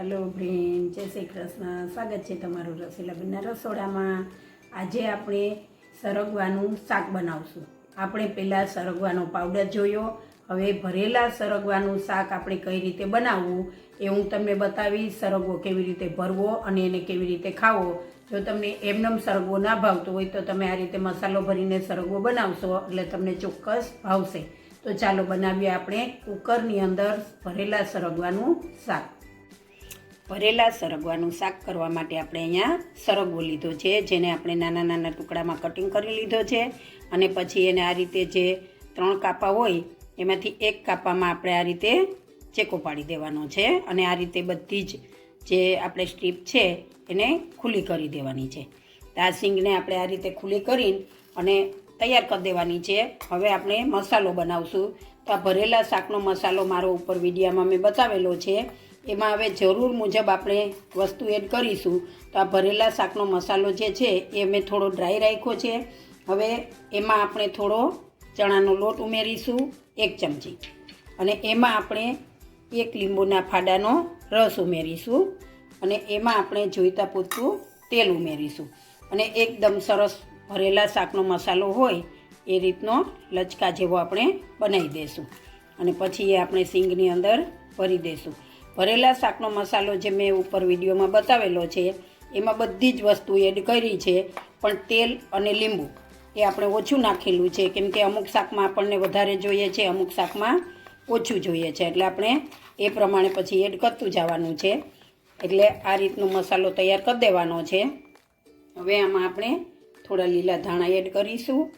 Hello brain જય શ્રી કૃષ્ણ. સ્વાગત છે તમારું રસીલાબેનના રસોડામાં. આજે આપણે સરગવાનું શાક બનાવશું. આપણે પહેલાં સરગવાનો પાવડર જોયો, હવે ભરેલા સરગવાનું શાક આપણે કઈ રીતે બનાવવું એ હું તમને બતાવીશ. સરગવો કેવી રીતે ભરવો અને એને કેવી રીતે ખાવો. જો તમને એમનેમ સરગવો ના ભાવતો હોય તો તમે આ રીતે મસાલો ભરીને સરગવો બનાવશો, એટલે તમને ચોક્કસ ભાવશે. તો ચાલો બનાવીએ આપણે કુકરની અંદર ભરેલા સરગવાનું શાક. ભરેલા સરગવાનું શાક કરવા માટે આપણે અહીંયા સરગવો લીધો છે, જેને આપણે નાના નાના ટુકડામાં કટિંગ કરી લીધો છે. અને પછી એને આ રીતે જે ત્રણ કાપા હોય, એમાંથી એક કાપામાં આપણે આ રીતે ચેકો પાડી દેવાનો છે. અને આ રીતે બધી જ જે આપણે સ્ટ્રીપ છે, એને ખુલ્લી કરી દેવાની છે. આ સિંગને આપણે આ રીતે ખુલ્લી કરીને અને તૈયાર કરી દેવાની છે. હવે આપણે મસાલો બનાવશું. તો આ ભરેલા શાકનો મસાલો મારો ઉપર વિડીયામાં મેં બતાવેલો છે. એમાં હવે જરૂર મુજબ આપણે વસ્તુ એડ કરીશું. તો આ ભરેલા શાકનો મસાલો જે છે, એ મેં થોડો ડ્રાય રાખ્યો છે. હવે એમાં આપણે થોડો ચણાનો લોટ ઉમેરીશું, એક ચમચી. અને એમાં આપણે એક લીંબુના ફાડાનો રસ ઉમેરીશું. અને એમાં આપણે જોઈતા પૂરતું તેલ ઉમેરીશું. અને એકદમ સરસ ભરેલા શાકનો મસાલો હોય, એ રીતનો લચકા જેવો આપણે બનાવી દઈશું અને પછી એ આપણે સિંગની અંદર ભરી દઈશું ભરેલા શાકનો મસાલો જે મેં ઉપર વિડીયોમાં બતાવેલો છે, એમાં બધી જ વસ્તુ એડ કરી છે, પણ તેલ અને લીંબુ એ આપણે ઓછું નાખેલું છે, કેમ કે અમુક શાકમાં આપણને વધારે જોઈએ છે, અમુક શાકમાં ઓછું જોઈએ છે, એટલે આપણે એ પ્રમાણે પછી એડ કરતું જવાનું છે. એટલે આ રીતનો મસાલો તૈયાર કરી દેવાનો છે. હવે આમાં આપણે થોડા લીલા ધાણા એડ કરીશું.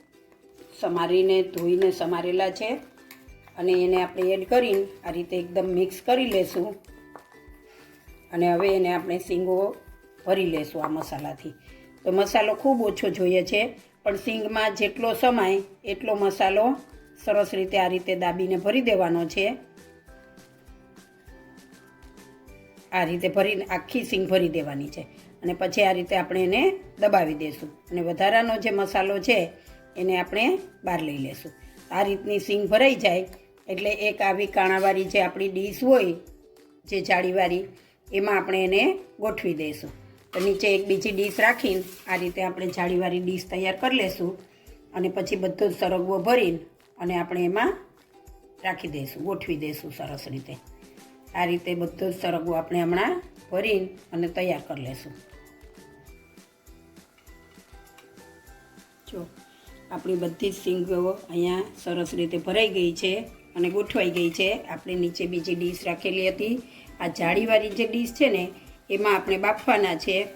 સમારીને, ધોઈને સમારેલા છે. અને એને આપણે એડ કરીને આ રીતે એકદમ મિક્સ કરી લેશું. અને હવે એને આપણે શીંગો ભરી લેશું આ મસાલાથી. તો મસાલો ખૂબ ઓછો જોઈએ છે, પણ શીંગમાં જેટલો સમાય એટલો મસાલો સરસ રીતે આ રીતે દાબીને ભરી દેવાનો છે. આ રીતે ભરીને આખી સિંગ ભરી દેવાની છે. અને પછી આ રીતે આપણે એને દબાવી દઈશું અને વધારાનો જે મસાલો છે, એને આપણે બહાર લઈ લેશું. આ રીતની સિંગ ભરાઈ જાય એટલે એક આવી કાણાવાળી જે આપણી ડીશ હોય, જે જાળીવાળી, એમાં આપણે એને ગોઠવી દઈશું. તો નીચે એક બીજી ડીશ રાખીને આ રીતે આપણે જાળીવાળી ડીશ તૈયાર કરી લેશું અને પછી બધો જ સરગવો ભરીને અને આપણે એમાં રાખી દઈશું, ગોઠવી દઈશું સરસ રીતે. આ રીતે બધો જ સરગવો આપણે હમણાં ભરીને અને તૈયાર કરી લેશું. જો, આપણી બધી જ સિંગો અહીંયા સરસ રીતે ભરાઈ ગઈ છે. અને ગોઠવાઈ ગઈ છે. આપણે નીચે બીજી ડીશ રાખેલી હતી. આ જાળીવાળી જે ડીશ છે ને, એમાં આપણે બાફવાના છે.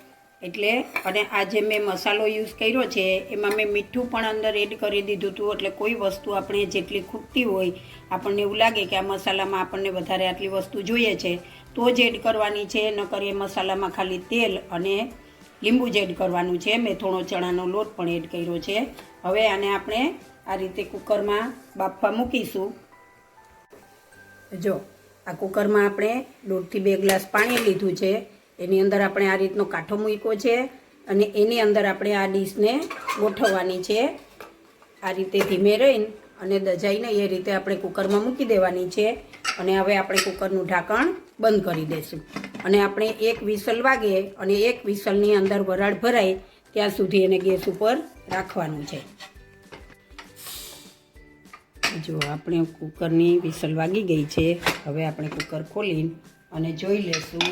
એટલે, અને આ જે મેં મસાલો યુઝ કર્યો છે, એમાં મેં મીઠું પણ અંદર એડ કરી દીધું હતું. એટલે કોઈ વસ્તુ આપણે જેટલી ખૂટતી હોય, આપણને એવું લાગે કે આ મસાલામાં આપણને વધારે આટલી વસ્તુ જોઈએ છે. તો જ એડ કરવાની છે ન કરીએ મસાલામાં ખાલી તેલ અને લીંબુ જ એડ કરવાનું છે. મેં થોડો ચણાનો લોટ પણ એડ કર્યો છે. હવે આને આપણે આ રીતે કુકરમાં બાફવા મૂકીશું. જો, આ કુકરમાં આપણે દોઢથી બે ગ્લાસ પાણી લીધું છે. એની અંદર આપણે આ રીતનો કાંઠો મૂક્યો છે અને એની અંદર આપણે આ ડીશને ગોઠવવાની છે. આ રીતે ધીમે રહીને અને દજાઈને એ રીતે આપણે કુકરમાં મૂકી દેવાની છે અને હવે આપણે કુકરનું ઢાંકણ બંધ કરી દઈશું અને આપણે એક વિસલ વાગે અને એક વિસલની અંદર વરાળ ભરાય ત્યાં સુધી એને ગેસ ઉપર રાખવાનું છે. જો આપણે કુકરની વિસલ વાગી ગઈ છે, હવે આપણે કુકર ખોલીને અને જોઈ લેશું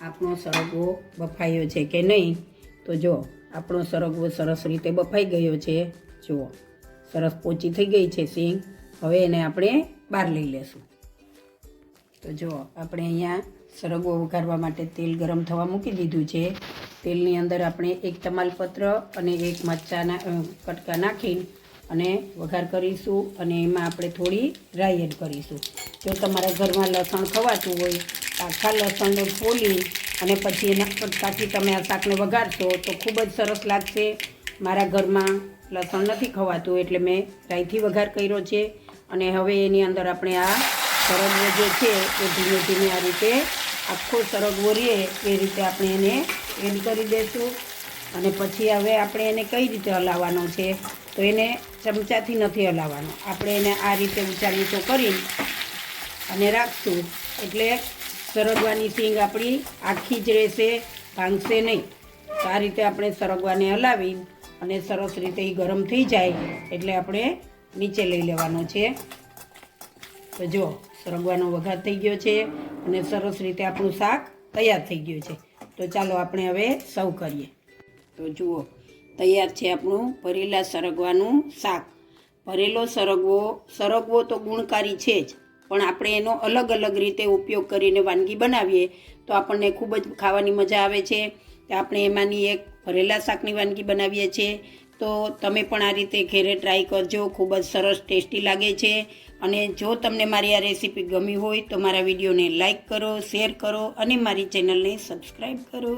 આપણો સરગવો બફાયો છે કે નહીં. તો જો, આપણો સરગવો સરસ રીતે બફાઈ ગયો છે. જુઓ, સરસ પોચી થઈ ગઈ છે સિંગ. હવે એને આપણે બહાર લઈ લેશું. તો જો, આપણે અહીંયા સરગવો વઘારવા માટે તેલ ગરમ થવા મૂકી દીધું છે. તેલની અંદર આપણે એક તમાલપત્ર અને એક મરચાના કટકા નાખીને અને વઘાર કરીશું અને એમાં આપણે થોડી રાઈ એડ કરીશું. જો તમારા ઘરમાં લસણ ખવાતું હોય આખા લસણને ફોલી અને પછી એના કટકાથી તમે આ શાકને વઘારશો તો ખૂબ જ સરસ લાગશે. મારા ઘરમાં લસણ નથી ખવાતું એટલે મેં રાઈથી વઘાર કર્યો છે અને હવે એની અંદર આપણે આ સરગવો જે છે એ ધીમે ધીમે આ રીતે આખો સરગવો રહે એ રીતે આપણે એને એડ કરી દઈશું અને પછી હવે આપણે એને કઈ રીતે હલાવવાનો છે? તો એને ચમચાથી નથી હલાવવાનો. આપણે એને આ રીતે નીચો કરી અને રાખશું. એટલે સરગવાની સિંગ આપણી આખી જ રહેશે, ભાંગશે નહીં. તો આ રીતે આપણે સરગવાને હલાવી અને સરસ રીતે એ ગરમ થઈ જાય એટલે આપણે નીચે લઈ લેવાનો છે. તો જો, સરગવાનો વઘાર થઈ ગયો છે અને સરસ રીતે આપણું શાક તૈયાર થઈ ગયું છે. તો ચાલો આપણે હવે સર્વ કરીએ. તો જુઓ તૈયાર છે આપણું ભરેલા સરગવાનું શાક. ભરેલો સરગવો સરગવો તો ગુણકારી છે જ, પણ આપણે એનો અલગ અલગ રીતે ઉપયોગ કરીને વાનગી બનાવીએ તો આપણને ખૂબ જ ખાવાની મજા આવે છે. કે આપણે એમાંની એક ભરેલા શાકની વાનગી બનાવીએ છીએ. તો તમે પણ આ રીતે ઘેરે ટ્રાય કરજો, ખૂબ જ સરસ ટેસ્ટી લાગે છે. અને જો તમને મારી આ રેસીપી ગમી હોય તો મારા વિડીયોને લાઇક કરો, શેર કરો અને મારી ચેનલને સબસ્ક્રાઈબ કરો.